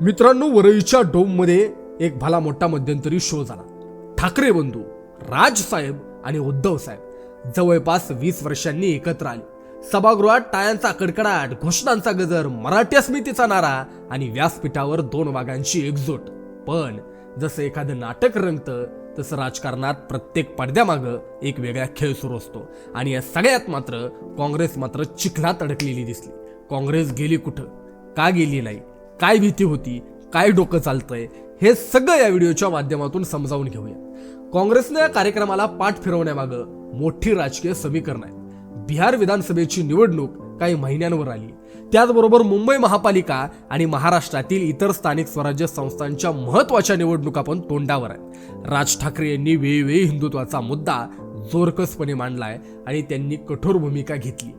मित्रांनो वरळीच्या डोममध्ये एक भला मोठा मध्यंतरी शो झाला. ठाकरे बंधू राज साहेब आणि उद्धव साहेब जवळपास वीस वर्षांनी एकत्र आले. सभागृहात टाळ्यांचा कडकडाट घोषणांचा गजर मराठी अस्मितेचा नारा आणि व्यासपीठावर दोन वाघांची एकजूट. पण जसं एखादं नाटक रंगतं तसं राजकारणात प्रत्येक पडद्यामागं एक वेगळा खेळ सुरू असतो. आणि या सगळ्यात मात्र काँग्रेस मात्र चिखलात अडकलेली दिसली. काँग्रेस गेली कुठं? का गेली नाही? काय भीती होती काय डोकं चालतंय हे सगळं या व्हिडिओच्या माध्यमातून समजावून घेऊया. काँग्रेसनं या कार्यक्रमाला पाठ फिरवण्यामागं मोठी राजकीय समीकरण आहे बिहार विधानसभेची निवडणूक काही महिन्यांवर आली. त्याचबरोबर मुंबई महापालिका आणि महाराष्ट्रातील इतर स्थानिक स्वराज्य संस्थांच्या महत्त्वाच्या निवडणुका पण तोंडावर आहेत. राज ठाकरे यांनी वेळोवेळी हिंदुत्वाचा मुद्दा जोरकसपणे मांडलाय आणि त्यांनी कठोर भूमिका घेतली.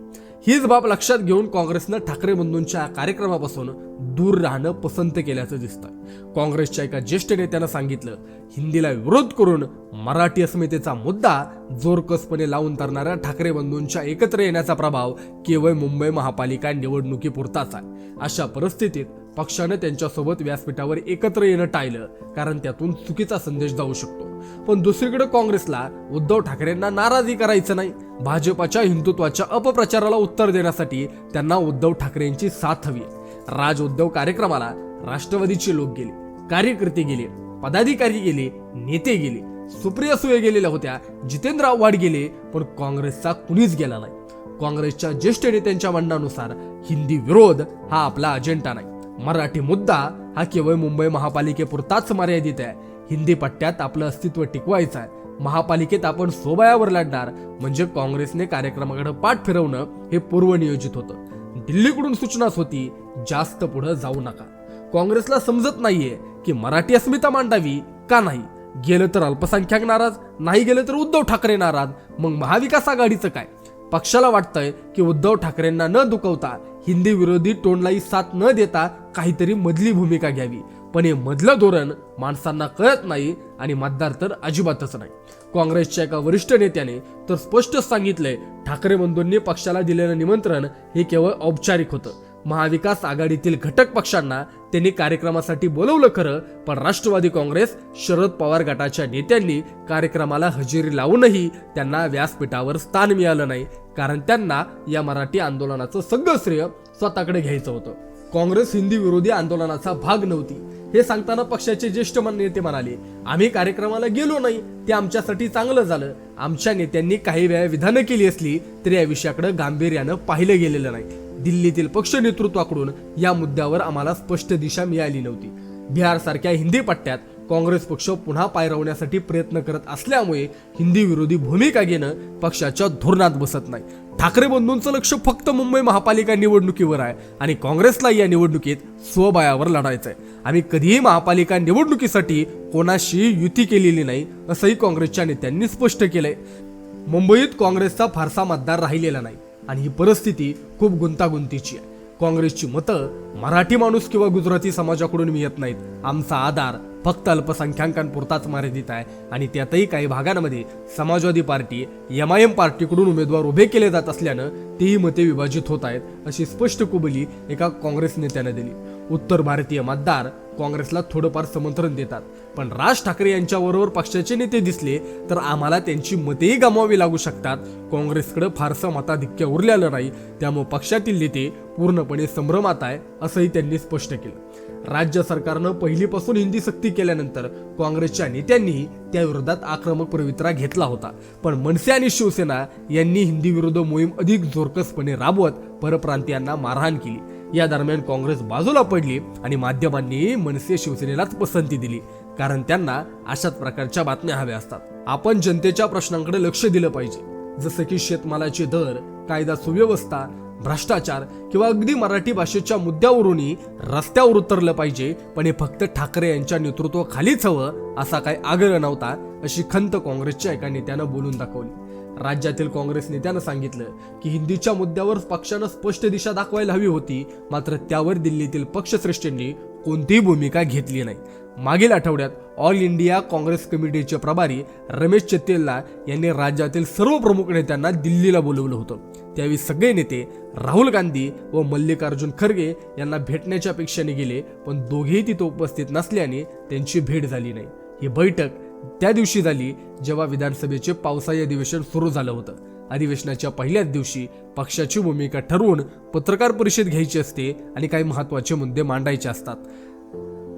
हीच बाब लक्षात घेऊन काँग्रेसनं ठाकरे बंधूंच्या कार्यक्रमापासून दूर राहणं पसंत केल्याचं दिसतं काँग्रेसच्या एका ज्येष्ठ नेत्यानं सांगितलं हिंदीला विरोध करून मराठी अस्मितेचा मुद्दा जोरकसपणे लावून तरणाऱ्या ठाकरे बंधूंच्या एकत्र येण्याचा प्रभाव केवळ मुंबई महापालिका निवडणुकीपुरताच आहे. अशा परिस्थितीत पक्षानं त्यांच्यासोबत व्यासपीठावर एकत्र येणं टाळलं कारण त्यातून चुकीचा संदेश जाऊ शकतो. पण दुसरीकडे काँग्रेसला उद्धव ठाकरेंना नाराजी करायचं नाही. भाजपाच्या हिंदुत्वाच्या अपप्रचाराला उत्तर देण्यासाठी त्यांना उद्धव ठाकरेंची साथ हवी. राज उद्धव कार्यक्रमाला राष्ट्रवादीचे लोक गेले कार्यकर्ते गेले पदाधिकारी गेले नेते गेले सुप्रिया सुये गेलेल्या होत्या जितेंद्र आव्हाड गेले पण काँग्रेसचा कुणीच गेला नाही. काँग्रेसच्या ज्येष्ठ नेत्यांच्या म्हणण्यानुसार हिंदी विरोध हा आपला अजेंडा नाही. मराठी मुद्दा हा केवळ मुंबई महापालिकेपुरताच मर्यादित आहे. हिंदी पट्ट्यात आपलं अस्तित्व टिकवायचं आहे. महापालिकेत आपण सोबायावर लढणार म्हणजे काँग्रेसने कार्यक्रमाकडे पाठ फिरवणं हे पूर्वनियोजित होतं. दिल्लीकडून सूचनाच होती जास्त पुढे जाऊ नका. काँग्रेसला समजत नाहीये की मराठी अस्मिता मांडावी का नाही. गेलं तर अल्पसंख्याक नाराज नाही गेलं तर उद्धव ठाकरे नाराज. मग महाविकास आघाडीचं काय? पक्षाला वाटतंय की उद्धव ठाकरेंना न दुखवता हिंदी विरोधी टोनलाई साथ न देता काहीतरी मधली भूमिका घ्यावी. पण हे मधलं धोरण माणसांना कळत नाही आणि मतदार तर अजिबातच नाही. काँग्रेसच्या एका वरिष्ठ नेत्याने तर स्पष्ट सांगितलंय ठाकरे बंधूंनी पक्षाला दिलेलं निमंत्रण हे केवळ औपचारिक होतं. महाविकास आघाडीतील घटक पक्षांना त्यांनी कार्यक्रमासाठी बोलवलं खरं पण राष्ट्रवादी काँग्रेस शरद पवार गटाच्या नेत्यांनी कार्यक्रमाला हजेरी लावूनही त्यांना व्यासपीठावर स्थान मिळालं नाही कारण त्यांना या मराठी आंदोलनाचं सगळं श्रेय स्वतःकडे घ्यायचं होतं. काँग्रेस हिंदी विरोधी आंदोलनाचा भाग नव्हती. हे सांगताना पक्षाचे ज्येष्ठ मन- नेते म्हणाले आम्ही कार्यक्रमाला गेलो नाही. ते आमच्यासाठी चांगलं झालं. आमच्या नेत्यांनी काही वेळा विधानं केली असली तरी या विषयाकडे गांभीर्यानं पाहिलं गेलेलं नाही. दिल्लीतील पक्ष नेतृत्वाकडून या मुद्द्यावर आम्हाला स्पष्ट दिशा मिळाली नव्हती. बिहार सारख्या हिंदी पट्ट्यात काँग्रेस पक्ष पुन्हा पायरवण्यासाठी प्रयत्न करत असल्यामुळे हिंदी विरोधी भूमिका घेणं पक्षाच्या धोरणात बसत नाही. ठाकरे बंधूंचं लक्ष फक्त मुंबई महापालिका निवडणुकीवर आहे आणि काँग्रेसला या निवडणुकीत स्वबळावर लढायचं आहे आम्ही कधीही महापालिका निवडणुकीसाठी कोणाशी युती केलेली नाही असंही काँग्रेसच्या नेत्यांनी स्पष्ट केलंय. मुंबईत काँग्रेसचा फारसा मतदार राहिलेला नाही आणि ही परिस्थिती खूप गुंतागुंतीची आहे. काँग्रेसची मतं मराठी माणूस किंवा गुजराती समाजाकडून मिळत नाहीत. आमचा आधार फक्त अल्पसंख्याकांपुरताच मर्यादित आहे. आणि त्यातही काही भागांमध्ये Samajwadi party M I M पार्टीकडून उमेदवार उभे केले जात असल्यानं तेही मते विभाजित होत आहेत अशी स्पष्ट कुबली एका काँग्रेस नेत्यानं दिली. उत्तर भारतीय मतदार काँग्रेसला थोडंफार समर्थन देतात. पण राज ठाकरे यांच्याबरोबर पक्षाचे नेते दिसले तर आम्हाला त्यांची मतेही गमावी लागू शकतात. काँग्रेसकडे फारसं मताधिक्य उरलेलं नाही. त्यामुळे पक्षातील नेते पूर्णपणे संभ्रमात आहे असंही त्यांनी स्पष्ट केलं. राज्य सरकारनं पहिलीपासून हिंदी सक्ती केल्यानंतर काँग्रेसच्या नेत्यांनीही त्याविरोधात आक्रमक पवित्रा घेतला होता. पण मनसे आणि शिवसेना यांनी हिंदी विरुद्ध मोहीम अधिक जोरकसपणे राबवत परप्रांतीयांना मारहाण केली. या दरम्यान काँग्रेस बाजूला पडली आणि माध्यमांनी मनसे शिवसेनेलाच पसंती दिली कारण त्यांना अशाच प्रकारच्या बातम्या हव्या असतात. आपण जनतेच्या प्रश्नांकडे लक्ष दिलं पाहिजे. जसं की शेतमालाचे दर कायदा सुव्यवस्था भ्रष्टाचार किंवा अगदी मराठी भाषेच्या मुद्द्यावरूनही रस्त्यावर उतरलं पाहिजे पण हे फक्त ठाकरे यांच्या नेतृत्वाखालीच हवं असा काही आग्रह नव्हता अशी खंत काँग्रेसच्या एका नेत्यानं बोलून दाखवली. राज्यातील काँग्रेस नेत्यानं सांगितलं की हिंदीच्या मुद्द्यावर पक्षानं स्पष्ट दिशा दाखवायला हवी होती मात्र त्यावर दिल्लीतील पक्षश्रेष्ठींनी कोणतीही भूमिका घेतली नाही. मागील आठवड्यात ऑल इंडिया काँग्रेस कमिटीचे प्रभारी रमेश चेत्तेल्ला यांनी राज्यातील सर्व प्रमुख नेत्यांना दिल्लीला बोलवलं होतं. त्यावेळी सगळे नेते राहुल गांधी व मल्लिकार्जुन खरगे यांना भेटण्याच्या अपेक्षेने गेले पण दोघेही तिथे उपस्थित नसल्याने त्यांची भेट झाली नाही. ही बैठक त्या दिवशी झाली जेव्हा विधानसभेचे पावसाळी अधिवेशन सुरू झालं होतं. अधिवेशनाच्या पहिल्याच दिवशी पक्षाची भूमिका ठरवून पत्रकार परिषद घ्यायची असते आणि काही महत्त्वाचे मुद्दे मांडायचे असतात.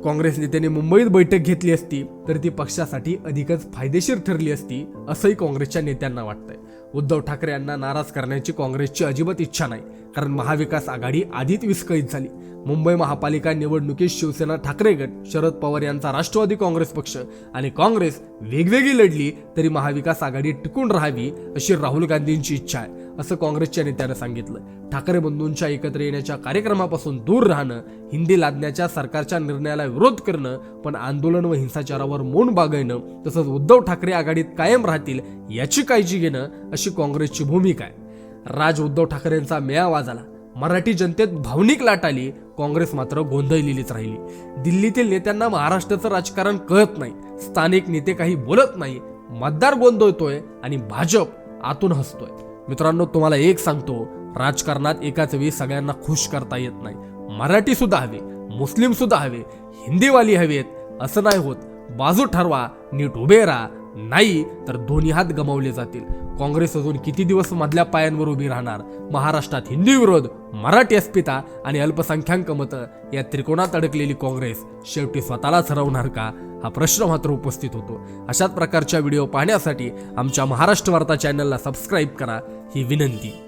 काँग्रेस नेत्याने मुंबईत बैठक घेतली असती तर ती पक्षासाठी अधिकच फायदेशीर ठरली असती असंही काँग्रेसच्या नेत्यांना वाटतंय. उद्धव ठाकरे यांना नाराज करण्याची काँग्रेसची अजिबात इच्छा नाही. कारण महाविकास आघाडी आधीच विस्कळीत झाली. मुंबई महापालिका निवडणुकीत शिवसेना ठाकरे गट शरद पवार यांचा राष्ट्रवादी काँग्रेस पक्ष आणि काँग्रेस वेगवेगळी लढली तरी महाविकास आघाडी टिकून राहावी अशी राहुल गांधींची इच्छा आहे असं काँग्रेसच्या नेत्यानं सांगितलं. ठाकरे बंधूंच्या एकत्र येण्याच्या कार्यक्रमापासून दूर राहणं हिंदी लादण्याच्या सरकारच्या निर्णयाला विरोध करणं पण आंदोलन व हिंसाचारावर मौन बागणं तसंच उद्धव ठाकरे आघाडीत कायम राहतील याची काळजी घेणं अशी काँग्रेसची भूमिका आहे. राज उद्धव ठाकरेंचा मेळावा झाला. मराठी जनतेत भावनिक लाट आली. काँग्रेस मात्र गोंधळलेलीच राहिली. दिल्लीतील नेत्यांना महाराष्ट्राचं राजकारण कळत नाही. स्थानिक नेते काही बोलत नाही. मतदार गोंधळतोय आणि भाजप आतून हसतोय. मित्रांनो तुम्हाला एक सांगतो. राजकारणात एकाच वेळी सगळ्यांना खुश करता येत नाही. मराठी सुद्धा हवे मुस्लिम सुद्धा हवे हिंदीवाली हवेत असं नाही होत. बाजू ठरवा नीट उभे राहा. नाही तर दोन्ही हात गमावले जातील. काँग्रेस अजून किती दिवस मधल्या पायांवर उभी राहणार? महाराष्ट्रात हिंदी विरोध मराठी अस्मिता आणि अल्पसंख्याक मतं या त्रिकोणात अडकलेली काँग्रेस शेवटी स्वतःलाच हरवणार का? हा प्रश्न मात्र उपस्थित होतो. अशाच प्रकारच्या व्हिडिओ पाहण्यासाठी आमच्या महाराष्ट्र वार्ता चॅनलला सबस्क्राईब करा. ही विनंती.